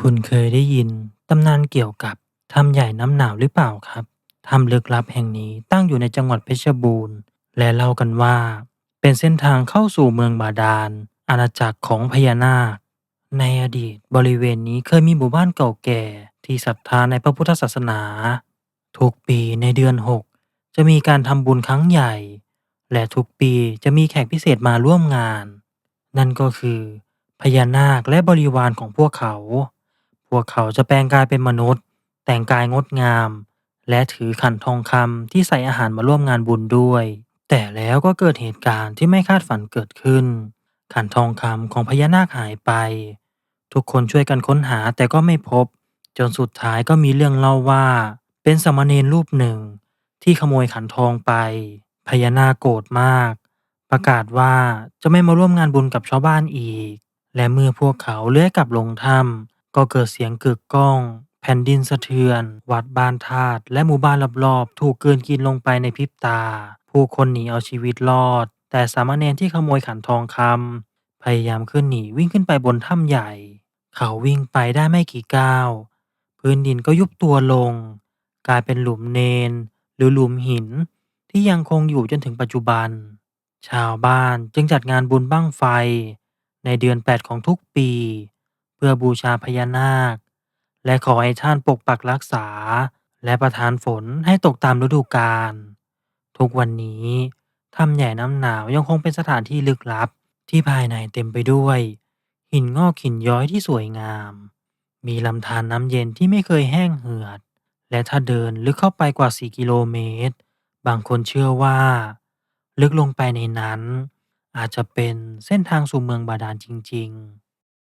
คุณเคยได้ยินตำนานเกี่ยวกับถ้ำใหญ่น้ำหนาวหรือเปล่าครับ ถ้ำลึกลับแห่งนี้ตั้งอยู่ในจังหวัดเพชรบูรณ์ และเล่ากันว่า เป็นเส้นทางเข้าสู่เมืองบาดาล อาณาจักรของพญานาค ในอดีตบริเวณนี้เคยมีหมู่บ้านเก่าแก่ที่ศรัทธาในพระพุทธศาสนา ทุกปีในเดือนหกจะมีการทำบุญครั้งใหญ่ และทุกปีจะมีแขกพิเศษมาร่วมงาน นั่นก็คือพญานาคและบริวารของพวกเขา พวกเขาจะแปลงกายเป็นมนุษย์ แต่งกายงดงาม และถือขันทองคำที่ใส่อาหารมาร่วมงานบุญด้วย แต่แล้วก็เกิดเหตุการณ์ที่ไม่คาดฝันเกิดขึ้น ขันทองคำของพญานาคหายไป ทุกคนช่วยกันค้นหาแต่ก็ไม่พบ จนสุดท้ายก็มีเรื่องเล่าว่า เป็นสามเณรรูปหนึ่ง ที่ขโมยขันทองไป พญานาคโกรธมาก ประกาศว่าจะไม่มาร่วมงานบุญกับชาวบ้านอีก และเมื่อพวกเขาเลื้อยกลับลงถ้ำ ก็เกิดเสียงกึกก้อง แผ่นดินสะเทือน วัดบ้านธาตุและหมู่บ้านรอบๆ ถูกกลืนกินลงไปในพริบตา ผู้คนหนีเอาชีวิตรอด แต่สามเณรที่ขโมยขันทองคำพยายามขึ้นหนีวิ่งขึ้นไปบนถ้ำใหญ่ เขาวิ่งไปได้ไม่กี่ก้าว พื้นดินก็ยุบตัวลง กลายเป็นหลุมเนน หรือหลุมหินที่ยังคงอยู่จนถึงปัจจุบัน ชาวบ้านจึงจัดงานบุญบั้งไฟ ในเดือน 8 ของทุกปี เพื่อบูชาพญานาค และขอให้ท่านปกปักรักษา และประทานฝนให้ตกตามฤดูกาลทุกวันนี้ถ้ำใหญ่น้ำหนาวยังคงเป็นสถานที่ลึกลับที่ภายในเต็มไปด้วย หินงอกหินย้อยที่สวยงาม มีลำธารน้ำเย็นที่ไม่เคยแห้งเหือด และถ้าเดินลึกเข้าไปกว่า 4 กิโลเมตร บางคนเชื่อว่า ลึกลงไปในนั้น อาจจะเป็นเส้นทางสู่เมืองบาดาลจริง ๆ